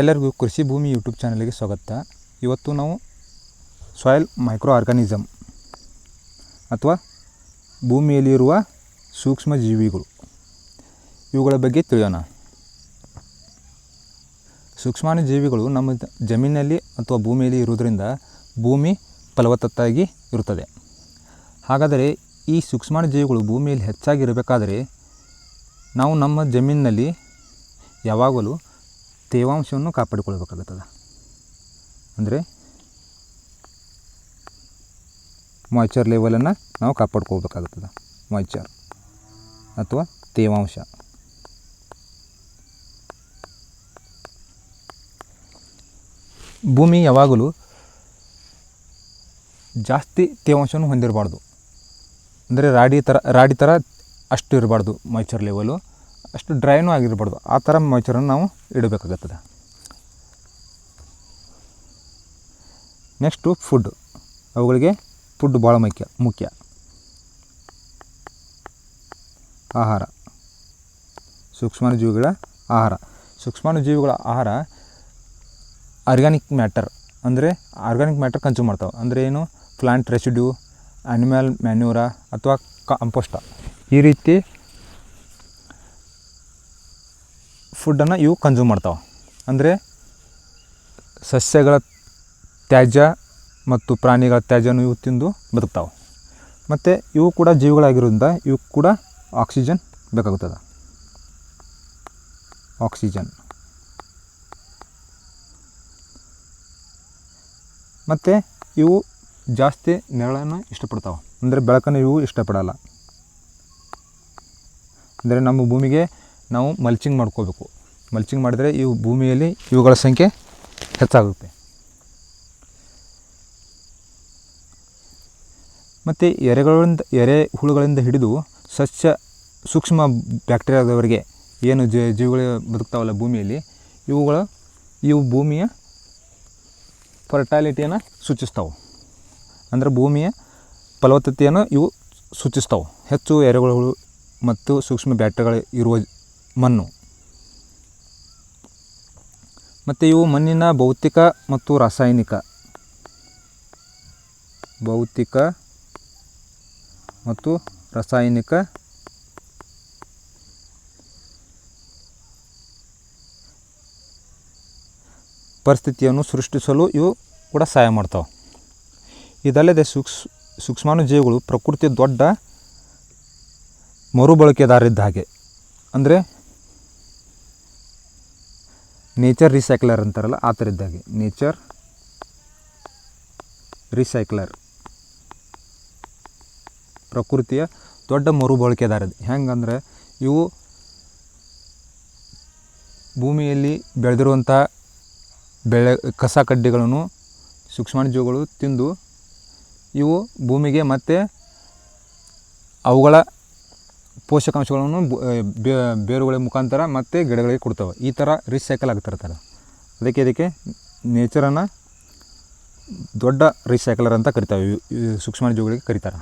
ಎಲ್ಲರಿಗೂ ಕೃಷಿ ಭೂಮಿ ಯೂಟ್ಯೂಬ್ ಚಾನಲ್ಗೆ ಸ್ವಾಗತ. ಇವತ್ತು ನಾವು ಸಾಯಿಲ್ ಮೈಕ್ರೋ ಆರ್ಗಾನಿಸಮ್ ಅಥವಾ ಭೂಮಿಯಲ್ಲಿರುವ ಸೂಕ್ಷ್ಮ ಜೀವಿಗಳು ಇವುಗಳ ಬಗ್ಗೆ ತಿಳಿಯೋಣ. ಸೂಕ್ಷ್ಮಾಣು ಜೀವಿಗಳು ನಮ್ಮ ಜಮೀನಲ್ಲಿ ಅಥವಾ ಭೂಮಿಯಲ್ಲಿ ಇರುವುದರಿಂದ ಭೂಮಿ ಫಲವತ್ತಾಗಿ ಇರುತ್ತದೆ. ಹಾಗಾದರೆ ಈ ಸೂಕ್ಷ್ಮಾಣು ಜೀವಿಗಳು ಭೂಮಿಯಲ್ಲಿ ಹೆಚ್ಚಾಗಿ ಇರಬೇಕಾದರೆ ನಾವು ನಮ್ಮ ಜಮೀನಿನಲ್ಲಿ ಯಾವಾಗಲೂ ತೇವಾಂಶವನ್ನು ಕಾಪಾಡಿಕೊಳ್ಬೇಕಾಗುತ್ತದೆ. ಅಂದರೆ ಮಾಯ್ಚರ್ ಲೆವೆಲನ್ನು ನಾವು ಕಾಪಾಡ್ಕೋಬೇಕಾಗುತ್ತದೆ ಮಾಯ್ಚರ್ ಅಥವಾ ತೇವಾಂಶ. ಭೂಮಿ ಯಾವಾಗಲೂ ಜಾಸ್ತಿ ತೇವಾಂಶವನ್ನು ಹೊಂದಿರಬಾರ್ದು. ಅಂದರೆ ರಾಡಿ ಥರ ರಾಡಿ ಥರ ಅಷ್ಟು ಇರಬಾರ್ದು ಮಾಯ್ಚರ್ ಲೆವೆಲು ಅಷ್ಟು ಡ್ರೈನೂ ಆಗಿರಬಾರ್ದು. ಆ ಥರ ಮಾಯ್ಚರನ್ನು ನಾವು ಇಡಬೇಕಾಗುತ್ತದೆ. ನೆಕ್ಸ್ಟು ಫುಡ್ ಅವುಗಳಿಗೆ ಫುಡ್ ಭಾಳ ಮುಖ್ಯ ಮುಖ್ಯ. ಆಹಾರ. ಸೂಕ್ಷ್ಮಾಣುಜೀವಿಗಳ ಆಹಾರ. ಸೂಕ್ಷ್ಮಾಣುಜೀವಿಗಳ ಆಹಾರ ಆರ್ಗ್ಯಾನಿಕ್ ಮ್ಯಾಟರ್ ಅಂದರೆ ಆರ್ಗ್ಯಾನಿಕ್ ಮ್ಯಾಟರ್ ಕನ್ಸ್ಯೂಮ್ ಮಾಡ್ತಾವೆ. ಅಂದರೆ ಏನು? ಪ್ಲಾಂಟ್ ರೆಸಿಡ್ಯೂ ಆ್ಯನಿಮಲ್ ಮ್ಯಾನ್ಯೂರ ಅಥವಾ ಕಂಪೋಸ್ಟ ಈ ರೀತಿ ಫುಡ್ಡನ್ನು ಇವು ಕನ್ಸ್ಯೂಮ್ ಮಾಡ್ತಾವೆ. ಅಂದರೆ ಸಸ್ಯಗಳ ತ್ಯಾಜ್ಯ ಮತ್ತು ಪ್ರಾಣಿಗಳ ತ್ಯಾಜ್ಯನೂ ಇವು ತಿಂದು ಬದುಕ್ತಾವೆ. ಮತ್ತು ಇವು ಕೂಡ ಜೀವಿಗಳಾಗಿರೋದ್ರಿಂದ ಇವು ಕೂಡ ಆಕ್ಸಿಜನ್ ಬೇಕಾಗುತ್ತದೆ. ಆಕ್ಸಿಜನ್ ಮತ್ತು ಇವು ಜಾಸ್ತಿ ನೆರಳನ್ನು ಇಷ್ಟಪಡ್ತಾವೆ. ಅಂದರೆ ಬೆಳಕನ್ನು ಇವು ಇಷ್ಟಪಡಲ್ಲ. ಅಂದರೆ ನಮ್ಮ ಭೂಮಿಗೆ ನಾವು ಮಲ್ಚಿಂಗ್ ಮಾಡ್ಕೋಬೇಕು. ಮಲ್ಚಿಂಗ್ ಮಾಡಿದರೆ ಇವು ಭೂಮಿಯಲ್ಲಿ ಇವುಗಳ ಸಂಖ್ಯೆ ಹೆಚ್ಚಾಗುತ್ತೆ. ಮತ್ತು ಎರೆಗಳಿಂದ, ಎರೆ ಹುಳುಗಳಿಂದ ಹಿಡಿದು ಸಸ್ಯ ಸೂಕ್ಷ್ಮ ಬ್ಯಾಕ್ಟೀರಿಯಾದವರೆಗೆ ಏನು ಜೀವಿಗಳು ಬದುಕ್ತಾವಲ್ಲ ಭೂಮಿಯಲ್ಲಿ, ಇವುಗಳ, ಇವು ಭೂಮಿಯ ಫರ್ಟಾಲಿಟಿಯನ್ನು ಸೂಚಿಸ್ತಾವೆ. ಅಂದರೆ ಭೂಮಿಯ ಫಲವತ್ತತೆಯನ್ನು ಇವು ಸೂಚಿಸ್ತಾವೆ. ಹೆಚ್ಚು ಎರೆಗಳು ಮತ್ತು ಸೂಕ್ಷ್ಮ ಬ್ಯಾಕ್ಟೀರಿಯಾಗಳು ಇರುವ ಮಣ್ಣು. ಮತ್ತು ಇವು ಮಣ್ಣಿನ ಭೌತಿಕ ಮತ್ತು ರಾಸಾಯನಿಕ. ಭೌತಿಕ ಮತ್ತು ರಾಸಾಯನಿಕ. ಪರಿಸ್ಥಿತಿಯನ್ನು ಸೃಷ್ಟಿಸಲು ಇವು ಕೂಡ ಸಹಾಯ ಮಾಡ್ತಾವೆ. ಇದಲ್ಲದೆ ಸೂಕ್ಷ್ ಸೂಕ್ಷ್ಮಾಣು ಜೀವಿಗಳು ಪ್ರಕೃತಿಯ ದೊಡ್ಡ ಮರುಬಳಕೆದಾರಿದ್ದ ಹಾಗೆ. ಅಂದರೆ ನೇಚರ್ ರಿಸೈಕ್ಲರ್ ಅಂತಾರಲ್ಲ, ಆ ಥರ ಇದ್ದಾಗೆ. ನೇಚರ್ ರಿಸೈಕ್ಲರ್ ಪ್ರಕೃತಿಯ ದೊಡ್ಡ ಮರುಬಳಕೆದಾರ ಹೆಂಗಂದರೆ, ಇವು ಭೂಮಿಯಲ್ಲಿ ಬೆಳೆದಿರುವಂಥ ಬೆಳೆ, ಕಸ ಕಡ್ಡಿಗಳನ್ನು, ಸೂಕ್ಷ್ಮಾಣುಜೀವಿಗಳು ತಿಂದು, ಇವು ಭೂಮಿಗೆ ಮತ್ತೆ ಅವುಗಳ ಪೋಷಕಾಂಶಗಳನ್ನು ಬೇರುಗಳ ಮುಖಾಂತರ ಮತ್ತು ಗಿಡಗಳಿಗೆ ಕೊಡ್ತವೆ. ಈ ಥರ ರೀಸೈಕಲ್ ಆಗ್ತಿರ್ತಾರೆ ಅದಕ್ಕೆ ಇದಕ್ಕೆ ನೇಚರನ್ನು ದೊಡ್ಡ ರೀಸೈಕಲರ್ ಅಂತ ಕರಿತಾವೆ. ಸೂಕ್ಷ್ಮ ಜೀವಿಗಳಿಗೆ ಕರೀತಾರೆ.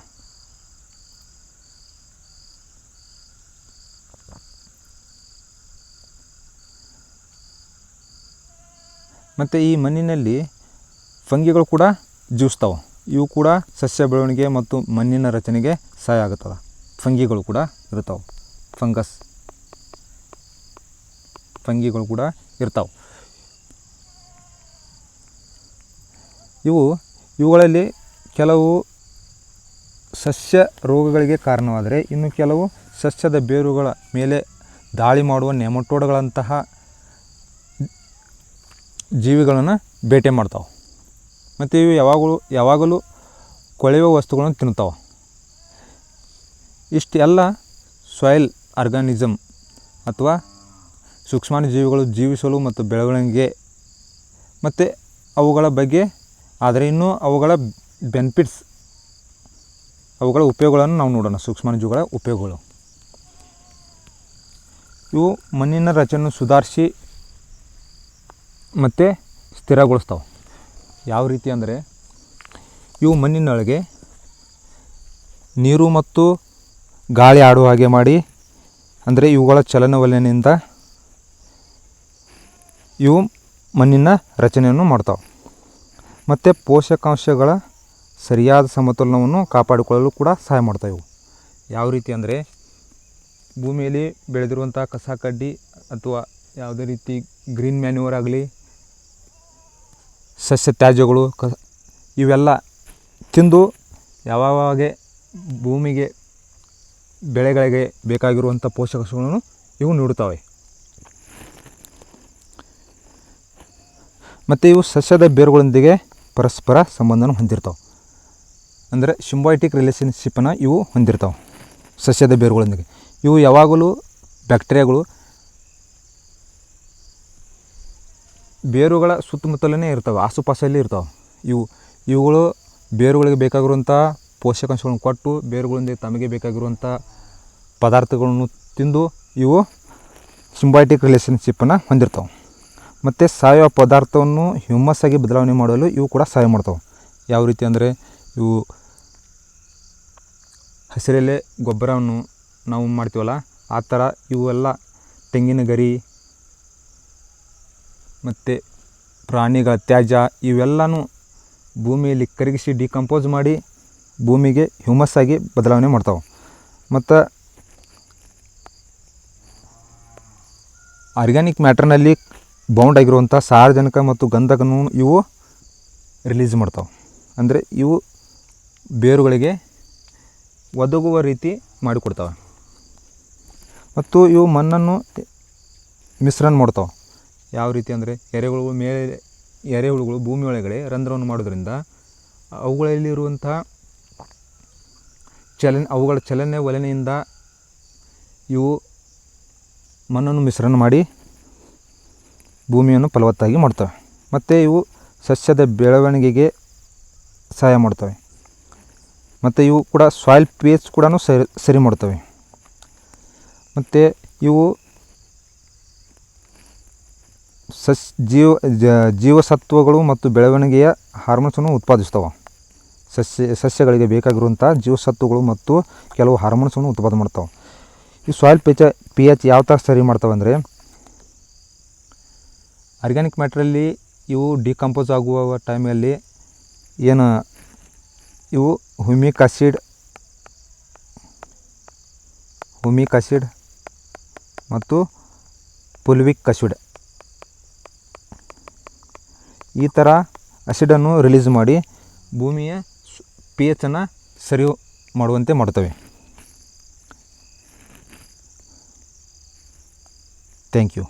ಮತ್ತು ಈ ಮಣ್ಣಿನಲ್ಲಿ ಫಂಗಿಗಳು ಕೂಡ ಜೀವಿಸ್ತಾವೆ. ಇವು ಕೂಡ ಸಸ್ಯ ಬೆಳವಣಿಗೆ ಮತ್ತು ಮಣ್ಣಿನ ರಚನೆಗೆ ಸಹಾಯ ಆಗುತ್ತವೆ ಫಂಗಿಗಳು ಕೂಡ ಇರ್ತಾವೆ ಫಂಗಸ್. ಫಂಗಿಗಳು ಕೂಡ ಇರ್ತಾವೆ. ಇವು, ಇವುಗಳಲ್ಲಿ ಕೆಲವು ಸಸ್ಯ ರೋಗಗಳಿಗೆ ಕಾರಣವಾದರೆ ಇನ್ನು ಕೆಲವು ಸಸ್ಯದ ಬೇರುಗಳ ಮೇಲೆ ದಾಳಿ ಮಾಡುವ ನೆಮಟೋಡ್ಗಳಂತಹ ಜೀವಿಗಳನ್ನು ಬೇಟೆ ಮಾಡ್ತಾವೆ. ಮತ್ತು ಇವು ಯಾವಾಗಲೂ ಯಾವಾಗಲೂ ಕೊಳೆಯುವ ವಸ್ತುಗಳನ್ನು ತಿನ್ನುತ್ತಾವೆ. ಇಷ್ಟೆಲ್ಲ ಸಾಯಿಲ್ ಆರ್ಗಾನಿಸಮ್ ಅಥವಾ ಸೂಕ್ಷ್ಮಾಣು ಜೀವಿಗಳು ಜೀವಿಸಲು ಮತ್ತು ಬೆಳವಣಿಗೆ ಮತ್ತು ಅವುಗಳ ಬಗ್ಗೆ, ಆದರೆ ಇನ್ನೂ ಅವುಗಳ ಬೆನಿಫಿಟ್ಸ್ ಅವುಗಳ ಉಪಯೋಗಗಳನ್ನು ನಾವು ನೋಡೋಣ. ಸೂಕ್ಷ್ಮಾಣುಜೀವಿಗಳ ಉಪಯೋಗಗಳು. ಇವು ಮಣ್ಣಿನ ರಚನೆ ಸುಧಾರಿಸಿ ಮತ್ತು ಸ್ಥಿರಗೊಳಿಸ್ತಾವೆ. ಯಾವ ರೀತಿ ಅಂದರೆ, ಇವು ಮಣ್ಣಿನೊಳಗೆ ನೀರು ಮತ್ತು ಗಾಳಿ ಆಡುವ ಹಾಗೆ ಮಾಡಿ, ಅಂದರೆ ಇವುಗಳ ಚಲನವಲನದಿಂದ ಇವು ಮಣ್ಣಿನ ರಚನೆಯನ್ನು ಮಾಡ್ತಾವೆ. ಮತ್ತು ಪೋಷಕಾಂಶಗಳ ಸರಿಯಾದ ಸಮತೋಲನವನ್ನು ಕಾಪಾಡಿಕೊಳ್ಳಲು ಕೂಡ ಸಹಾಯ ಮಾಡ್ತಾವೆ ಇವು. ಯಾವ ರೀತಿ ಅಂದರೆ ಭೂಮಿಯಲ್ಲಿ ಬೆಳೆದಿರುವಂಥ ಕಸ ಕಡ್ಡಿ ಅಥವಾ ಯಾವುದೇ ರೀತಿ ಗ್ರೀನ್ ಮ್ಯಾನ್ಯೂರ್ ಆಗಲಿ ಸಸ್ಯ ತ್ಯಾಜ್ಯಗಳು ಕ ಇವೆಲ್ಲ ತಿಂದು ಯಾವಾಗೆ ಭೂಮಿಗೆ ಬೆಳೆಗಳಿಗೆ ಬೇಕಾಗಿರುವಂಥ ಪೋಷಕಾಂಶಗಳನ್ನು ಇವು ನೀಡುತ್ತವೆ. ಮತ್ತು ಇವು ಸಸ್ಯದ ಬೇರುಗಳೊಂದಿಗೆ ಪರಸ್ಪರ ಸಂಬಂಧವನ್ನು ಹೊಂದಿರ್ತಾವೆ. ಅಂದರೆ ಸಿಂಬಾಯ್ಟಿಕ್ ರಿಲೇಷನ್ಶಿಪ್ಪನ್ನು ಇವು ಹೊಂದಿರ್ತಾವೆ, ಸಸ್ಯದ ಬೇರುಗಳೊಂದಿಗೆ. ಇವು ಯಾವಾಗಲೂ ಬ್ಯಾಕ್ಟೀರಿಯಾಗಳು ಬೇರುಗಳ ಸುತ್ತಮುತ್ತಲೇ ಇರ್ತವೆ, ಆಸುಪಾಸಲ್ಲಿ ಇರ್ತಾವೆ. ಇವು, ಇವುಗಳು ಬೇರುಗಳಿಗೆ ಬೇಕಾಗಿರುವಂಥ ಪೋಷಕಾಂಶಗಳನ್ನು ಕೊಟ್ಟು ಬೇರುಗಳಿಂದ ತಮಗೆ ಬೇಕಾಗಿರುವಂಥ ಪದಾರ್ಥಗಳನ್ನು ತಿಂದು ಇವು ಸಿಂಬಾಯಿಟಿಕ್ ರಿಲೇಷನ್ಶಿಪ್ಪನ್ನು ಹೊಂದಿರ್ತವೆ. ಮತ್ತು ಸಾವಯವ ಪದಾರ್ಥವನ್ನು ಹ್ಯೂಮಸ್ ಆಗಿ ಬದಲಾವಣೆ ಮಾಡಲು ಇವು ಕೂಡ ಸಹಾಯ ಮಾಡ್ತವೆ. ಯಾವ ರೀತಿ ಅಂದರೆ ಇವು ಹಸಿರೆಲೆ ಗೊಬ್ಬರವನ್ನು ನಾವು ಮಾಡ್ತೀವಲ್ಲ, ಆ ಥರ ಇವೆಲ್ಲ ತೆಂಗಿನ ಗರಿ ಮತ್ತು ಪ್ರಾಣಿಗಳ ತ್ಯಾಜ್ಯ ಇವೆಲ್ಲನೂ ಭೂಮಿಯಲ್ಲಿ ಕರಗಿಸಿ ಡಿಕಂಪೋಸ್ ಮಾಡಿ ಭೂಮಿಗೆ ಹ್ಯೂಮಸ್ ಆಗಿ ಬದಲಾವಣೆ ಮಾಡ್ತಾವೆ. ಮತ್ತು ಆರ್ಗ್ಯಾನಿಕ್ ಮ್ಯಾಟ್ರನಲ್ಲಿ ಬೌಂಡ್ ಆಗಿರುವಂಥ ಸಾರಜನಕ ಮತ್ತು ಗಂಧಕನು ಇವು ರಿಲೀಸ್ ಮಾಡ್ತಾವೆ. ಅಂದರೆ ಇವು ಬೇರುಗಳಿಗೆ ಒದಗುವ ರೀತಿ ಮಾಡಿಕೊಡ್ತಾವೆ. ಮತ್ತು ಇವು ಮಣ್ಣನ್ನು ಮಿಶ್ರಣ ಮಾಡ್ತಾವೆ. ಯಾವ ರೀತಿ ಅಂದರೆ ಎರೆಹುಳುಗಳು ಮೇಲೆ, ಎರೆಹುಳುಗಳು ಭೂಮಿ ಒಳಗಡೆ ರಂಧ್ರವನ್ನು ಮಾಡೋದ್ರಿಂದ ಅವುಗಳಲ್ಲಿರುವಂಥ ಚಲನೆ, ಅವುಗಳ ಚಲನೆ ವಲನೆಯಿಂದ ಇವು ಮಣ್ಣನ್ನು ಮಿಶ್ರಣ ಮಾಡಿ ಭೂಮಿಯನ್ನು ಫಲವತ್ತಾಗಿ ಮಾಡ್ತವೆ. ಮತ್ತು ಇವು ಸಸ್ಯದ ಬೆಳವಣಿಗೆಗೆ ಸಹಾಯ ಮಾಡ್ತವೆ. ಮತ್ತು ಇವು ಕೂಡ ಸಾಯಿಲ್ ಪಿ ಎಚ್ ಕೂಡ ಸರಿ ಸರಿ ಮಾಡ್ತವೆ. ಮತ್ತು ಇವು ಸಸ್, ಜೀವ ಜೀವಸತ್ವಗಳು ಮತ್ತು ಬೆಳವಣಿಗೆಯ ಹಾರ್ಮೋನ್ಸನ್ನು ಉತ್ಪಾದಿಸ್ತವೆ. ಸಸ್ಯ, ಸಸ್ಯಗಳಿಗೆ ಬೇಕಾಗಿರುವಂಥ ಜೀವಸತ್ವಗಳು ಮತ್ತು ಕೆಲವು ಹಾರ್ಮೋನ್ಸನ್ನು ಉತ್ಪಾದನೆ ಮಾಡ್ತಾವೆ. ಈ ಸಾಯಿಲ್ ಪಿಚ ಪಿ ಎಚ್ ಯಾವ ಥರ ಸರಿ ಮಾಡ್ತಾವೆ ಅಂದರೆ ಆರ್ಗ್ಯಾನಿಕ್ ಮ್ಯಾಟ್ರಲ್ಲಿ ಇವು ಡಿಕಂಪೋಸ್ ಆಗುವ ಟೈಮಲ್ಲಿ ಏನು, ಇವು ಹುಮಿಕ್ ಆಸಿಡ್ ಹುಮಿಕ್ ಆಸಿಡ್ ಮತ್ತು ಪುಲ್ವಿಕ್ ಆಸಿಡ್ ಈ ಥರ ಆಸಿಡನ್ನು ರಿಲೀಸ್ ಮಾಡಿ ಭೂಮಿಯ ಪಿ ಎಚನ್ನು ಸರಿ ಮಾಡುವಂತೆ ಮಾಡ್ತವೆ. Thank you